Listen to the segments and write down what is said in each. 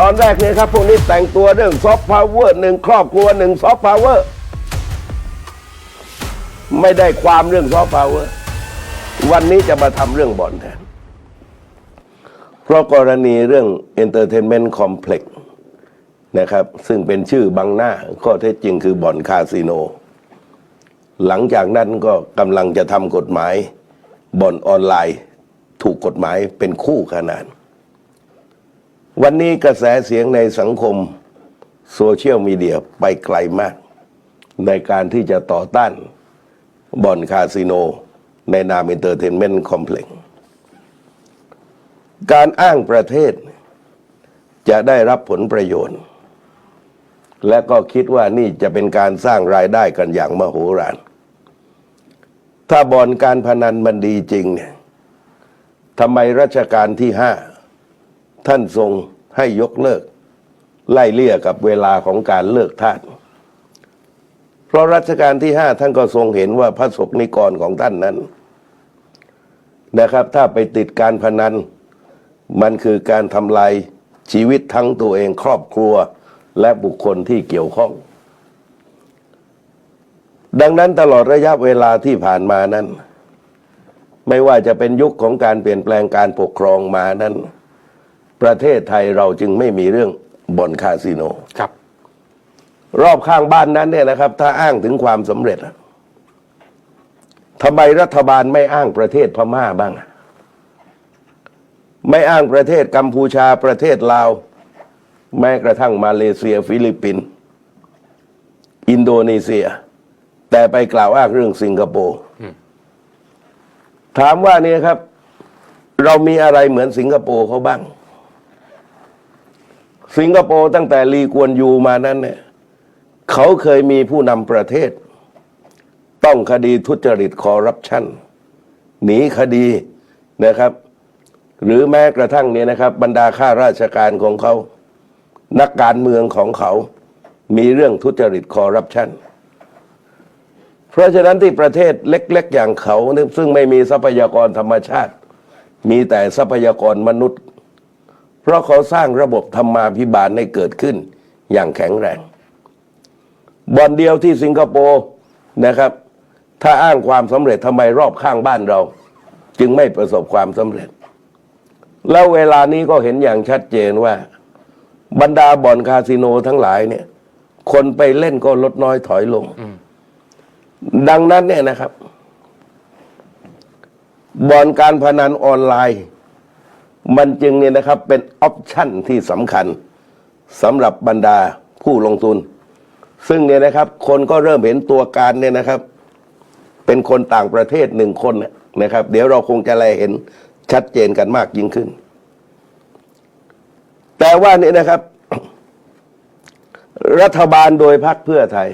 ตอนแรกเนี่ยครับพวกนี้แต่งตัวเรื่องซอฟต์พาวเวอร์หนึ่งครอบครัวหนึ่งซอฟต์พาวเวอร์ไม่ได้ความเรื่องซอฟต์พาวเวอร์วันนี้จะมาทำเรื่องบ่อนแทน เพราะกรณีเรื่อง Entertainment Complex นะครับ ซึ่งเป็นชื่อบังหน้าข้อเท็จจริงคือบ่อนคาสิโน หลังจากนั้นก็กำลังจะทำกฎหมายบ่อนออนไลน์ ถูกกฎหมายเป็นคู่ขนาน วันนี้กระแสเสียงในสังคมโซเชียลมีเดียไปไกลมาก ในการที่จะต่อต้านบ่อนคาสิโน ในนาม Entertainment Complex การอ้างประเทศจะได้รับผลประโยชน์ และก็คิดว่านี่จะเป็นการสร้างรายได้กันอย่างมโหฬาร ถ้าบ่อนการพนันมันดีจริงเนี่ยทำไมรัชกาลที่ห้า ท่านทรงให้ยกเลิก ไล่เลี่ยกับเวลาของการเลิกทาสเพราะรัชกาลที่ห้าท่านก็ทรงเห็นว่าพระศกนิกรของท่านนั้น นะครับ ถ้าไปติดการพนัน มันคือการทำลายชีวิตทั้งตัวเองครอบครัวและบุคคลที่เกี่ยวข้อง ดังนั้นตลอดระยะเวลาที่ผ่านมานั้น ไม่ว่าจะเป็นยุคของการเปลี่ยนแปลงการปกครองมานั้น ประเทศไทยเราจึงไม่มีเรื่องบ่อนคาสิโน ครับ รอบข้างบ้านนั้นเนี่ยนะครับ ถ้าอ้างถึงความสำเร็จอะทำไมรัฐบาลไม่อ้างประเทศพม่าบ้างอะไม่อ้างประเทศกัมพูชาประเทศลาว แม้กระทั่งมาเลเซีย ฟิลิปปินส์อินโดนีเซีย แต่ไปกล่าวอ้างเรื่องสิงคโปร์ถามว่าเนี่ยครับ เรามีอะไรเหมือนสิงคโปร์เขาบ้าง สิงคโปร์ตั้งแต่ลีกวนยูมานั้นเนี่ยเขาเคยมีผู้นำประเทศ ต้องคดีทุจริตคอร์รัปชันหนีคดีนะครับ หรือแม้กระทั่งเนี่ยนะครับ บรรดาข้าราชการของเขา นักการเมืองของเขา มีเรื่องทุจริตคอร์รัปชันเพราะฉะนั้นที่ประเทศเล็ก ๆ อย่างเขานี่ซึ่งไม่มีทรัพยากรธรรมชาติ มีแต่ทรัพยากรมนุษย์ เพราะเขาสร้างระบบธรรมาภิบาลให้เกิดขึ้นอย่างแข็งแรงบ่อนเดียวที่สิงคโปร์นะครับ ถ้าอ้างความสำเร็จทำไมรอบข้างบ้านเรา จึงไม่ประสบความสำเร็จ แล้วเวลานี้ก็เห็นอย่างชัดเจนว่า บรรดาบ่อนคาสิโนทั้งหลายเนี่ย คนไปเล่นก็ลดน้อยถอยลง ดังนั้นเนี่ยนะครับบ่อนการพนันออนไลน์ มันจึงเนี่ยนะครับเป็นออปชั่นที่สำคัญสำหรับบรรดาผู้ลงทุน ซึ่งเนี่ยนะครับ คนก็เริ่มเห็นตัวการเนี่ยนะครับ เป็นคนต่างประเทศหนึ่งคนนะครับ เดี๋ยวเราคงจะแลเห็นชัดเจนกันมากยิ่งขึ้น แต่ว่านี่นะครับ รัฐบาลโดยพรรคเพื่อไทย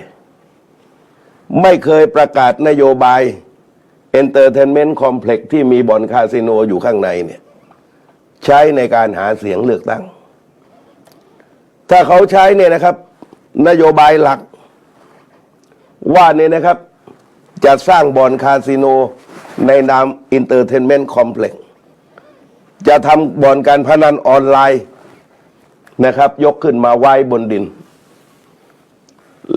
ไม่เคยประกาศนโยบาย Entertainment Complex ที่มีบ่อนคาสิโนอยู่ข้างในเนี่ย ใช้ในการหาเสียงเลือกตั้ง ถ้าเขาใช้เนี่ยนะครับ นโยบายหลัก ว่าเนี่ยนะครับ จะสร้างบ่อนคาสิโนในนาม Entertainment Complex จะทำบ่อนการพนันออนไลน์นะครับ ยกขึ้นมาไว้บนดิน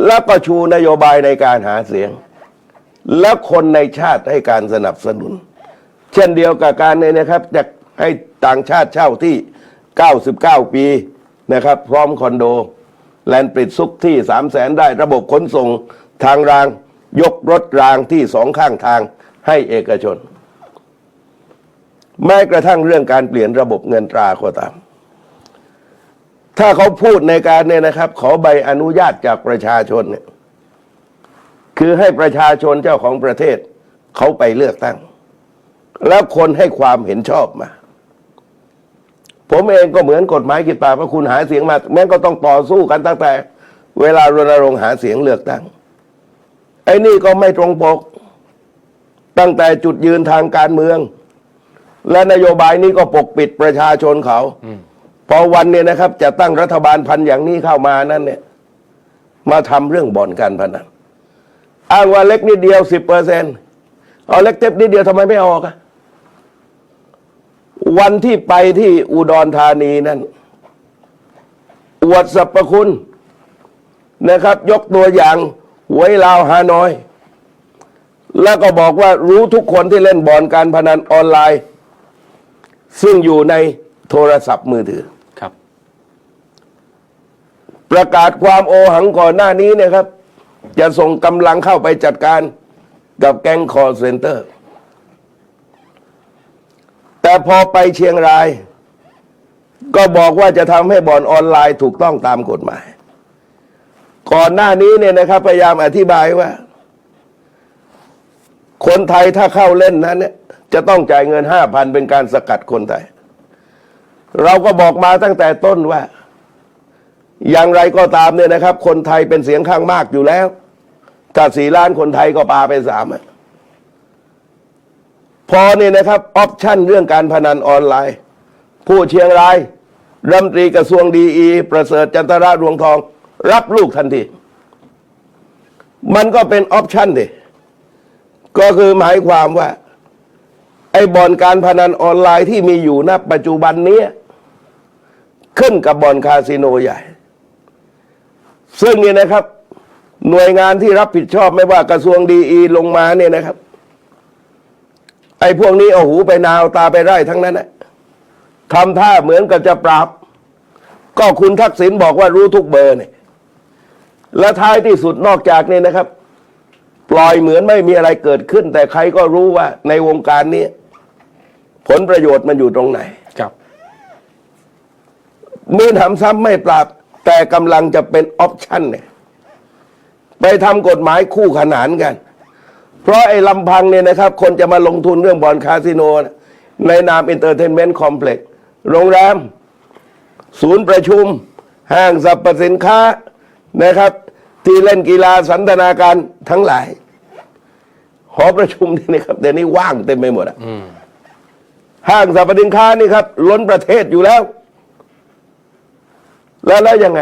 แล้วก็ชูนโยบายในการหาเสียง และคนในชาติให้การสนับสนุน เช่นเดียวกับการเนี่ยนะครับจะให้ ต่างชาติเช่าที่ 99 ปีนะครับ พร้อมคอนโด แลนด์ปริดซุกที่ 3 0 0แสนได้ระบบขนส่งทางราง ยกรถรางที่สองข้างทางให้เอกชน แม้กระทั่งเรื่องการเปลี่ยนระบบเงินตราก็ตาม ถ้าเขาพูดในการเนี่ยนะครับ ขอใบอนุญาตจากประชาชนเนี่ยคือให้ประชาชนเจ้าของประเทศเขาไปเลือกตั้ง แล้วคนให้ความเห็นชอบมา ผมเองก็เหมือนกฎหมายกีดปากว่าคุณหาเสียงมาแม้ก็ต้องต่อสู้กันตั้งแต่ เวลารณรงค์หาเสียงเลือกตั้งไอ้นี่ก็ไม่ตรงปก ตั้งแต่จุดยืนทางการเมือง และนโยบายนี้ก็ปกปิดประชาชนเขาพอวันเนี่ยนะครับ จะตั้งรัฐบาลพันอย่างนี้เข้ามานั้นเนี่ย มาทำเรื่องบ่อนการพนันอ้างว่าเล็กนิดเดียวสิบเปอร์เซ็นเอาเล็กเต็บนิดเดียวทำไมไม่ออกอะ วันที่ไปที่อุดรธานีนั้นอวดสรรพคุณนะครับ ยกตัวอย่างหวยลาวฮานอย แล้วก็บอกว่ารู้ทุกคนที่เล่นบอลการพนันออนไลน์ ซึ่งอยู่ในโทรศัพท์มือถือครับ ประกาศความโอหังก่อนหน้านี้เนะครับ จะส่งกำลังเข้าไปจัดการกับแก๊งคอร์เซนเตอร์ แต่พอไปเชียงราย ก็บอกว่าจะทำให้บ่อนออนไลน์ถูกต้องตามกฎหมาย ก่อนหน้านี้เนี่ยนะครับ พยายามอธิบายว่า คนไทยถ้าเข้าเล่นนั้นเนี่ยจะต้องจ่ายเงินห้าพันเป็นการสกัดคนไทย เราก็บอกมาตั้งแต่ต้นว่า อย่างไรก็ตามเนี่ยนะครับ คนไทยเป็นเสียงข้างมากอยู่แล้วถ้าสี่ล้านคนไทยก็ปาไปสามอะ พอเนี่ยนะครับออปชั่นเรื่องการพนันออนไลน์ ผู้เชียงรายรัฐมนตรีกระทรวงดีอีประเสริฐจันทราดวงทอง รับลูกทันที มันก็เป็นออปชั่นดิก็คือหมายความว่า ไอ้บ่อนการพนันออนไลน์ที่มีอยู่ณปัจจุบันนี้ขึ้นกับบ่อนคาสิโนใหญ่ ซึ่งเนี่ยนะครับ หน่วยงานที่รับผิดชอบไม่ว่ากระทรวงดีอีลงมาเนี่ยนะครับ ไอ้พวกนี้เอาหูไปนาวตาไปไร่ทั้งนั้นนะทำท่าเหมือนกับจะปราบ ก็คุณทักษิณบอกว่ารู้ทุกเบอร์เนี่ย และท้ายที่สุดนอกจากนี้นะครับ ปล่อยเหมือนไม่มีอะไรเกิดขึ้น แต่ใครก็รู้ว่าในวงการนี้ ผลประโยชน์มันอยู่ตรงไหนครับมีทำซ้ำไม่ปราบ แต่กำลังจะเป็นออปชั่นเนี่ยไปทำกฎหมายคู่ขนานกัน เพราะไอ้ลำพังเนี่ยนะครับ คนจะมาลงทุนเรื่องบอลคาสิโนนะในนามอินเตอร์เทนเมนต์คอมเพล็กซ์โรงแรม ศูนย์ประชุม ห้างสรรพสินค้านะครับ ที่เล่นกีฬาสันทนาการทั้งหลาย หอประชุมนี่นะครับเดี๋ยวนี้ว่างเต็มไปหมดอะอืมห้างสรรพสินค้านี่ครับ ล้นประเทศอยู่แล้ว แล้วแล้วยังไง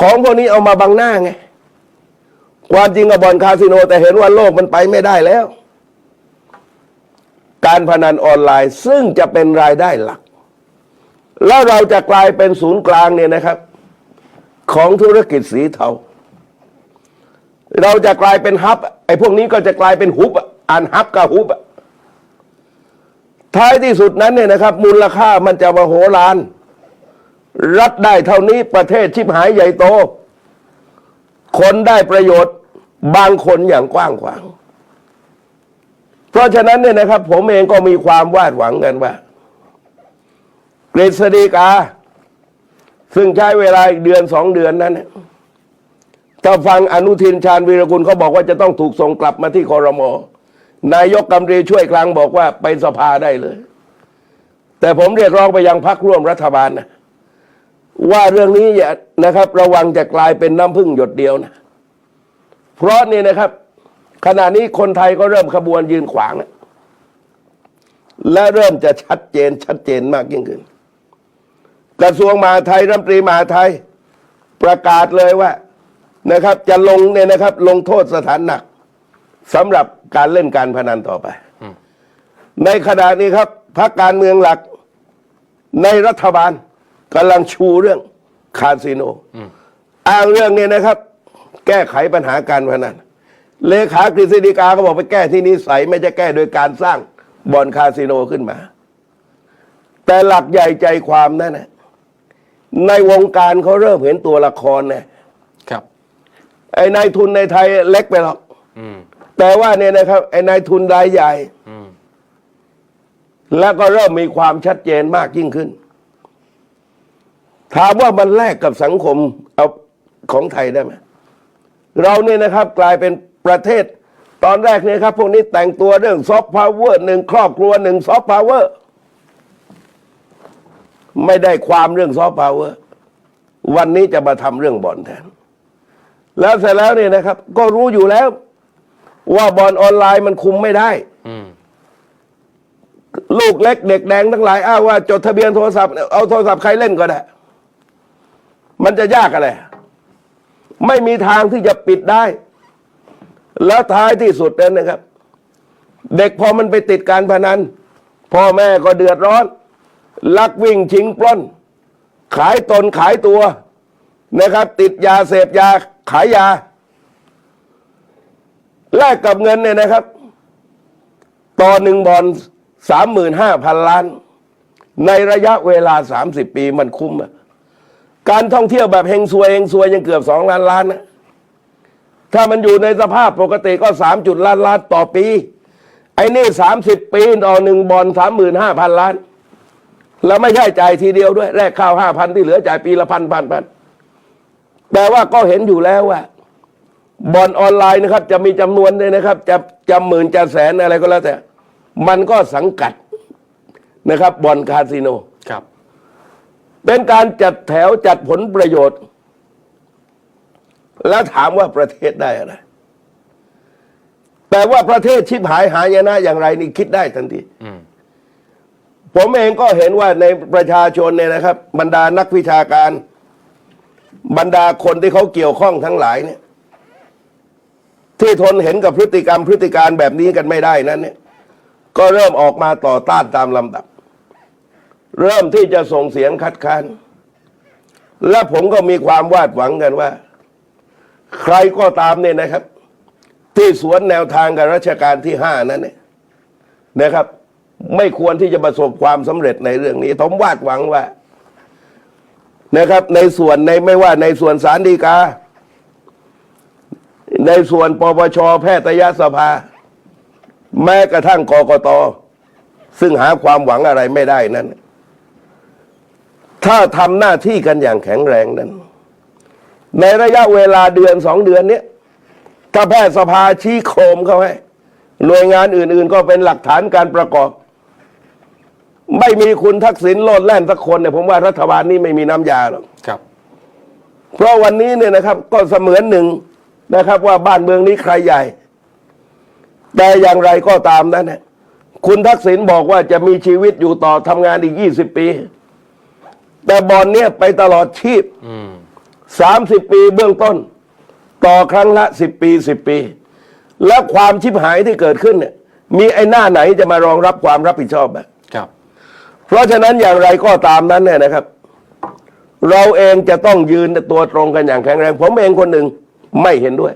ของพวกนี้เอามาบังหน้าไง ความจริงกับบอลคาสิโน แต่เห็นว่าโลกมันไปไม่ได้แล้ว การพนันออนไลน์ซึ่งจะเป็นรายได้หลัก แล้วเราจะกลายเป็นศูนย์กลางเนี่ยนะครับ ของธุรกิจสีเทาเราจะกลายเป็นฮับไอ้พวกนี้ก็จะกลายเป็นฮุบอ่านฮับกับฮุบท้ายที่สุดนั้นเนี่ยนะครับ มูลค่ามันจะมาโหฬารรัฐได้เท่านี้ประเทศชิบหายใหญ่โต คนได้ประโยชน์ บางคนอย่างกว้างขวาง เพราะฉะนั้นเนี่ยนะครับ ผมเองก็มีความวาดหวังกันว่ากฤษฎีกา ซึ่งใช้เวลาอีกเดือนสองเดือนนั้นเนี่ยถ้าฟังอนุทินชาญวีรกุลเขาบอกว่าจะต้องถูกส่งกลับมาที่คอรมอนายกกำรีช่วยกลางบอกว่าไปสภาได้เลย แต่ผมเรียกร้องไปยังพักร่วมรัฐบาลนะว่าเรื่องนี้อย่านะครับ ระวังจะกลายเป็นน้ำพึ่งหยดเดียวนะ เพราะนี่นะครับ ขณะนี้คนไทยก็เริ่มขบวนยืนขวางแล้วและเริ่มจะชัดเจนชัดเจนมากยิ่งขึ้น กระทรวงมหาไทยรัฐมนตรีมหาไทยประกาศเลยว่านะครับ จะลงเนี่ยนะครับ ลงโทษสถานหนักสำหรับการเล่นการพนันต่อไป ในขณะนี้ครับพรรคการเมืองหลักในรัฐบาลกำลังชูเรื่องคาสิโนอ้างเรื่องนี้นะครับ แก้ไขปัญหาการพนันเลขากฤษฎีกาก็บอกไปแก้ที่นิสัยไม่จะแก้โดยการสร้างบ่อนคาสิโนขึ้นมา แต่หลักใหญ่ใจความนั่นนะในวงการเขาเริ่มเห็นตัวละครเนี่ยครับ ไอ้นายทุนในไทยเล็กไปหรอกอืมแต่ว่าเนี่ยนะครับ ไอ้นายทุนรายใหญ่อืมแล้วก็เริ่มมีความชัดเจนมากยิ่งขึ้น ถามว่ามันแลกกับสังคมเอาของไทยได้ไหม เราเนี่ยนะครับกลายเป็นประเทศ ตอนแรกเนี่ยครับพวกนี้แต่งตัวเรื่องซอฟต์พาวเวอร์หนึ่งครอบครัวหนึ่งซอฟต์พาวเวอร์ไม่ได้ความเรื่องซอฟต์พาวเวอร์วันนี้จะมาทำเรื่องบ่อนแทน แล้วเสร็จแล้วเนี่ยนะครับ ก็รู้อยู่แล้ว ว่าบ่อนออนไลน์มันคุมไม่ได้ลูกเล็กเด็กแดงทั้งหลายอ้าว่าจดทะเบียนโทรศัพท์ เอาโทรศัพท์ใครเล่นก็ได้ มันจะยากอะไร ไม่มีทางที่จะปิดได้ แล้วท้ายที่สุดนั้นนะครับ เด็กพอมันไปติดการพนัน พ่อแม่ก็เดือดร้อน ลักวิ่งชิงปล้น ขายตนขายตัวนะครับ ติดยาเสพยาขายยา แลกกับเงินเนี่ยนะครับ ต่อหนึ่งบอลสามหมื่นห้าพันล้าน ในระยะเวลาสามสิบปีมันคุ้มอะ การท่องเที่ยวแบบเฮงซวยเฮงซวยยังเกือบสองล้านล้านนะถ้ามันอยู่ในสภาพปกติก็สามจุดล้านล้านต่อปี ไอ้นี่สามสิบปีต่อหนึ่งบอลสามหมื่นห้าพันล้าน แล้วไม่ใช่จ่ายทีเดียวด้วยแลกข้าวห้าพันที่เหลือจ่ายปีละพันพันพันแต่ว่าก็เห็นอยู่แล้วว่าบอลออนไลน์นะครับ จะมีจำนวนเลยนะครับ จะจะหมื่นจะแสนอะไรก็แล้วแต่ มันก็สังกัดนะครับบอลคาสิโนครับ เป็นการจัดแถวจัดผลประโยชน์ แล้วถามว่าประเทศได้อะไรแต่ว่าประเทศชิบหายหายนะอย่างไรนี่คิดได้ทันทีอืมผมเองก็เห็นว่าในประชาชนเนี่ยนะครับ บรรดานักวิชาการ บรรดาคนที่เขาเกี่ยวข้องทั้งหลายเนี่ย ที่ทนเห็นกับพฤติกรรมพฤติการแบบนี้กันไม่ได้นั้นเนี่ย ก็เริ่มออกมาต่อต้านตามลำดับ เริ่มที่จะส่งเสียงคัดค้าน และผมก็มีความวาดหวังกันว่า ใครก็ตามเนี่ยนะครับ ที่สวนแนวทางกับรัชกาลที่ห้านั้นเนี่ยนะครับ ไม่ควรที่จะประสบความสำเร็จในเรื่องนี้ ผมวาดหวังว่านะครับ ในส่วนในไม่ว่าในส่วนสารดีกา ในส่วนปปชแพทยสภา แม้กระทั่งกกตซึ่งหาความหวังอะไรไม่ได้นั้น ถ้าทำหน้าที่กันอย่างแข็งแรงนั้น ในระยะเวลาเดือนสองเดือนเนี้ยถ้าแพทยสภาชี้โครมเขาให้หน่วยงานอื่น ๆ ก็เป็นหลักฐานการประกอบ ไม่มีคุณทักษิณโลดแล่นสักคนเนี่ยผมว่ารัฐบาลนี้ไม่มีน้ำยาหรอกครับ เพราะวันนี้เนี่ยนะครับ ก็เสมือนหนึ่งนะครับ ว่าบ้านเมืองนี้ใครใหญ่ แต่อย่างไรก็ตามนั้นเนี่ยคุณทักษิณบอกว่าจะมีชีวิตอยู่ต่อทำงานอีก20ปี แต่บอลเนี่ยไปตลอดชีพอืม30ปีเบื้องต้น ต่อครั้งละ10ปี10ปี แล้วความชิบหายที่เกิดขึ้นเนี่ย มีไอ้หน้าไหนจะมารองรับความรับผิดชอบอะครับ เพราะฉะนั้นอย่างไรก็ตามนั้นเนี่ยนะครับ เราเองจะต้องยืนตัวตรงกันอย่างแข็งแรง ผมเองคนหนึ่งไม่เห็นด้วย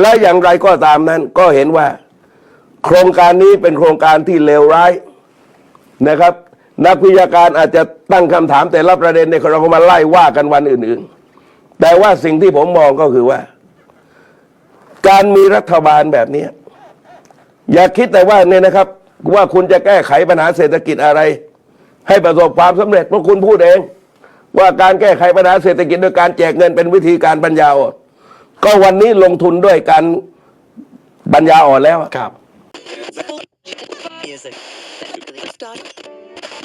และอย่างไรก็ตามนั้นก็เห็นว่า โครงการนี้เป็นโครงการที่เลวร้ายนะครับ นักวิชาการอาจจะตั้งคำถามแต่ละประเด็นในเราก็มาไล่ว่ากันวันอื่น ๆ แต่ว่าสิ่งที่ผมมองก็คือว่า การมีรัฐบาลแบบนี้อย่าคิดแต่ว่าเนี่ยนะครับ ว่าคุณจะแก้ไขปัญหาเศรษฐกิจอะไร ให้ประสบความสำเร็จเพราะคุณพูดเอง ว่าการแก้ไขปัญหาเศรษฐกิจโดยการแจกเงินเป็นวิธีการปัญญาอ่อนก็วันนี้ลงทุนด้วยการปัญญาอ่อนแล้วอะครับ Music. Start.